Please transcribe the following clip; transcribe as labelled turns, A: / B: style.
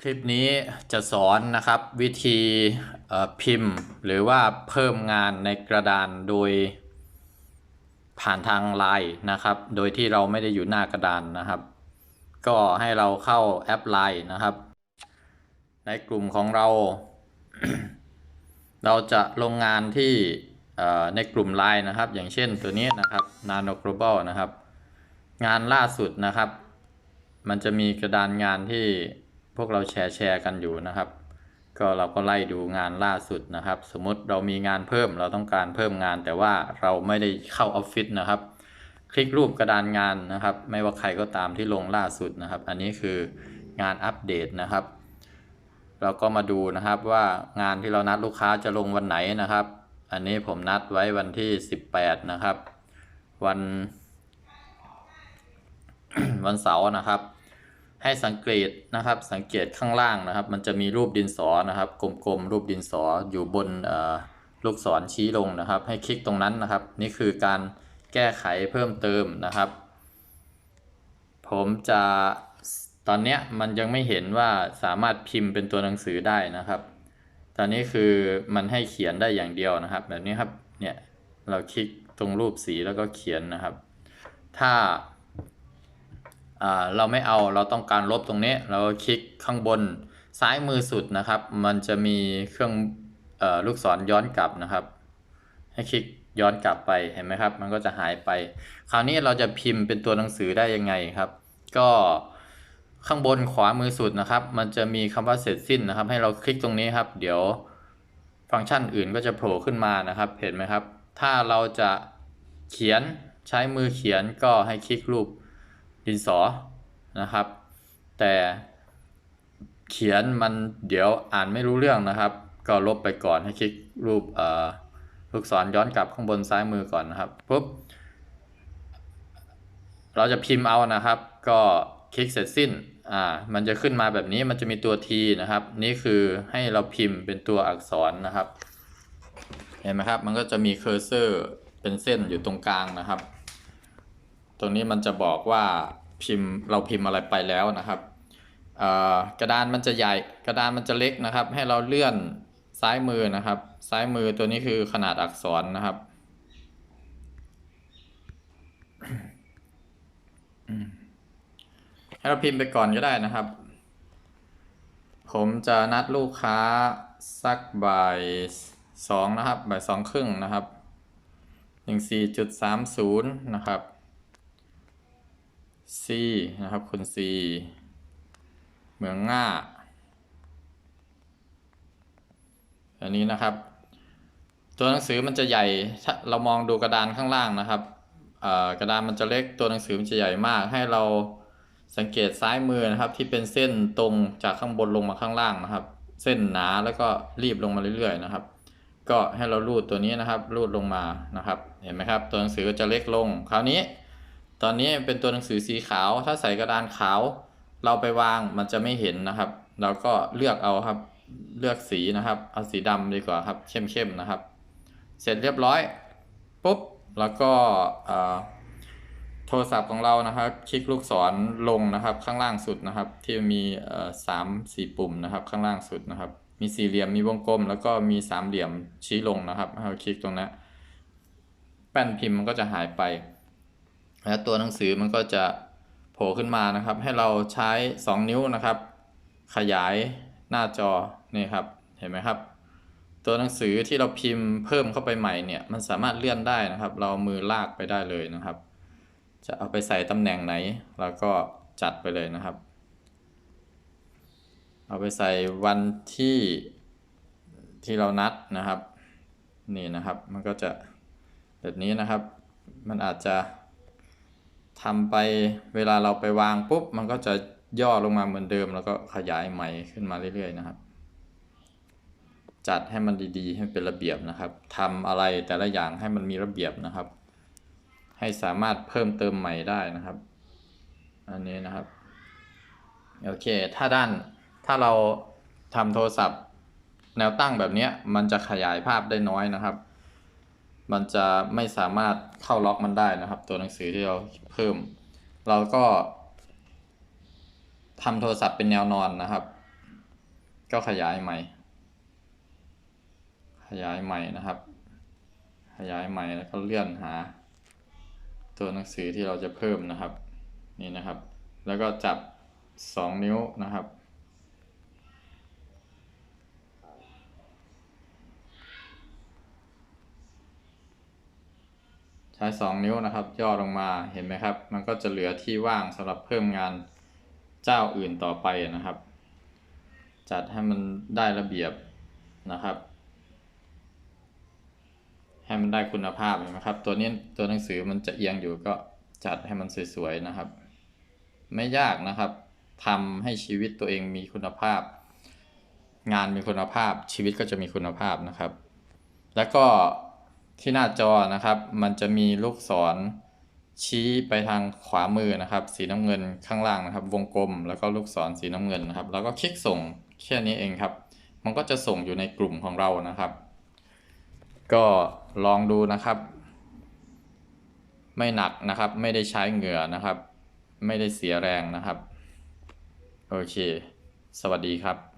A: คลิปนี้จะสอนนะครับวิธีพิมพ์ หรือว่าเพิ่มงานในกระดานโดยผ่านทางไลน์นะครับ โดยที่เราไม่ได้อยู่หน้ากระดานนะครับ ก็ให้เราเข้าแอปไลน์นะครับ ในกลุ่มของเรา เราจะลงงานที่ในกลุ่มไลน์นะครับ อย่างเช่นตัวนี้นะครับ Nano Global นะครับ งานล่าสุดนะครับ มันจะมีกระดานงานที่ พวกเราแชร์แชร์กันอยู่นะครับ ก็เราก็ไล่ดูงานล่าสุดนะครับ สมมติเรามีงานเพิ่มเราต้องการเพิ่มงาน แต่ว่าเราไม่ได้เข้าออฟฟิศนะครับ คลิกรูปกระดานงานนะครับ ไม่ว่าใครก็ตามที่ลงล่าสุดนะครับ อันนี้คืองานอัปเดตนะครับ เราก็มาดูนะครับว่างานที่เรานัดลูกค้าจะลงวันไหนนะครับ อันนี้ผมนัดไว้วันที่ 18 นะครับ วัน วันเสาร์นะครับ ให้สังเกตนะครับสังเกตข้างล่างนะครับ มันจะมีรูปดินสอนะครับ กลมๆรูปดินสออยู่บนลูกศรชี้ลงนะครับ ให้คลิกตรงนั้นนะครับ นี่คือการแก้ไขเพิ่มเติมนะครับ ผมจะตอนเนี้ยมันยังไม่เห็นว่าสามารถพิมพ์เป็นตัวหนังสือได้นะครับ ตอนนี้คือมันให้เขียนได้อย่างเดียวนะครับ แบบนี้ครับเนี่ยเราคลิกตรงรูปสีแล้วก็เขียนนะครับ ถ้า เราไม่เอาเราต้องการลบตรงนี้ เราก็คลิกข้างบนซ้ายมือสุดนะครับ มันจะมีเครื่องอลูกศรย้อนกลับนะครับ ให้คลิกย้อนกลับไปเห็นไหมครับ มันก็จะหายไป คราวนี้เราจะพิมพ์เป็นตัวหนังสือได้ยังไงครับ ก็ข้างบนขวามือสุดนะครับ มันจะมีคำว่าเสร็จสิ้นนะครับ ให้เราคลิกตรงนี้ครับ เดี๋ยวฟังก์ชันอื่นก็จะโผล่ขึ้นมานะครับ เห็นไหมครับ ถ้าเราจะเขียนใช้มือเขียนก็ให้คลิกรูป ดินสอนะครับ แต่เขียนมันเดี๋ยวอ่านไม่รู้เรื่องนะครับ ก็ลบไปก่อนให้คลิกรูปอ่อลูกศรย้อนกลับข้างบนซ้ายมือก่อนนะครับปุ๊บเราจะพิมพ์เอานะครับ ก็คลิกเสร็จสิ้นอ่ามันจะขึ้นมาแบบนี้มันจะมีตัว T นะครับ นี่คือให้เราพิมพ์เป็นตัวอักษรนะครับ เห็นไหมครับ มันก็จะมีเคอร์เซอร์เป็นเส้นอยู่ตรงกลางนะครับ ตรงนี้มันจะบอกว่าพิมพ์เราพิมพ์อะไรไปแล้วนะครับกระดานมันจะใหญ่กระดานมันจะเล็กนะครับ ให้เราเลื่อนซ้ายมือนะครับ ซ้ายมือตัวนี้คือขนาดอักษรนะครับ ให้เราพิมพ์ไปก่อนก็ได้นะครับ ผมจะนัดลูกค้าสักบ่ายสองนะครับบ่ายสองครึ่งนะครับหนึ่งสี่จุดสามศูนย์นะครับ C นะครับคุณ C เหมืองง่า อันนี้นะครับ ตัวหนังสือมันจะใหญ่ถ้าเรามองดูกระดานข้างล่างนะครับกระดานมันจะเล็กตัวหนังสือมันจะใหญ่มาก ให้เราสังเกตซ้ายมือนะครับ ที่เป็นเส้นตรงจากข้างบนลงมาข้างล่างนะครับ เส้นหนาแล้วก็รีบลงมาเรื่อยๆนะครับ ก็ให้เรารูดตัวนี้นะครับรูดลงมานะครับ เห็นไหมครับ ตัวหนังสือก็จะเล็กลง คราวนี้ ตอนนี้เป็นตัวหนังสือสีขาว ถ้าใส่กระดานขาว เราไปวางมันจะไม่เห็นนะครับ เราก็เลือกเอาครับ เลือกสีนะครับ เอาสีดำดีกว่าครับ เข้มๆนะครับ เสร็จเรียบร้อย ปุ๊บ แล้วก็โทรศัพท์ของเรานะครับ คลิกลูกศรลงนะครับ ข้างล่างสุดนะครับ ที่มีสามสี่ปุ่มนะครับ ข้างล่างสุดนะครับ มีสี่เหลี่ยม มีวงกลม แล้วก็มีสามเหลี่ยมชี้ลงนะครับเราคลิกตรงนั้นแป้นพิมพ์มันก็จะหายไป แล้วตัวหนังสือมันก็จะโผล่ขึ้นมานะครับ ให้เราใช้ 2 นิ้วนะครับ ขยายหน้าจอนี่ครับเห็นไหมครับ ตัวหนังสือที่เราพิมพ์เพิ่มเข้าไปใหม่เนี่ยมันสามารถเลื่อนได้นะครับ เราเอามือลากไปได้เลยนะครับ จะเอาไปใส่ตำแหน่งไหนเราก็จัดไปเลยนะครับ เอาไปใส่วันที่ที่เรานัดนะครับ นี่นะครับมันก็จะแบบนี้นะครับ มันอาจจะ ทำไปเวลาเราไปวางปุ๊บ มันก็จะย่อลงมาเหมือนเดิม แล้วก็ขยายใหม่ขึ้นมาเรื่อยๆนะครับ จัดให้มันดีๆ ให้เป็นระเบียบนะครับทำอะไรแต่ละอย่างให้มันมีระเบียบนะครับ ให้สามารถเพิ่มเติมใหม่ได้นะครับ อันนี้นะครับโอเค ถ้าด้านถ้าเราทำโทรศัพท์แนวตั้งแบบนี้มันจะขยายภาพได้น้อยนะครับ มันจะไม่สามารถเข้าล็อกมันได้นะครับ ตัวหนังสือที่เราเพิ่ม เราก็ทำโทรศัพท์เป็นแนวนอนนะครับ ก็ขยายใหม่ ขยายใหม่นะครับ ขยายใหม่แล้วก็เลื่อนหา ตัวหนังสือที่เราจะเพิ่มนะครับ นี่นะครับ แล้วก็จับ 2 นิ้วนะครับ ใช้ 2 นิ้วนะครับ ย่อลงมาเห็นไหมครับ มันก็จะเหลือที่ว่างสำหรับเพิ่มงานเจ้าอื่นต่อไปนะครับ จัดให้มันได้ระเบียบนะครับ ให้มันได้คุณภาพเห็นไหมครับ ตัวนี้ตัวหนังสือมันจะเอียงอยู่ก็จัดให้มันสวยๆนะครับ ไม่ยากนะครับทำให้ชีวิตตัวเองมีคุณภาพ งานมีคุณภาพชีวิตก็จะมีคุณภาพนะครับ แล้วก็ ที่หน้าจอนะครับ มันจะมีลูกศรชี้ไปทางขวามือนะครับ สีน้ำเงินข้างล่างนะครับ วงกลมแล้วก็ลูกศรสีน้ำเงินนะครับ แล้วก็คลิกส่งแค่นี้เองครับ มันก็จะส่งอยู่ในกลุ่มของเรานะครับ ก็ลองดูนะครับ ไม่หนักนะครับ ไม่ได้ใช้เหงื่อนะครับ ไม่ได้เสียแรงนะครับ โอเค สวัสดีครับ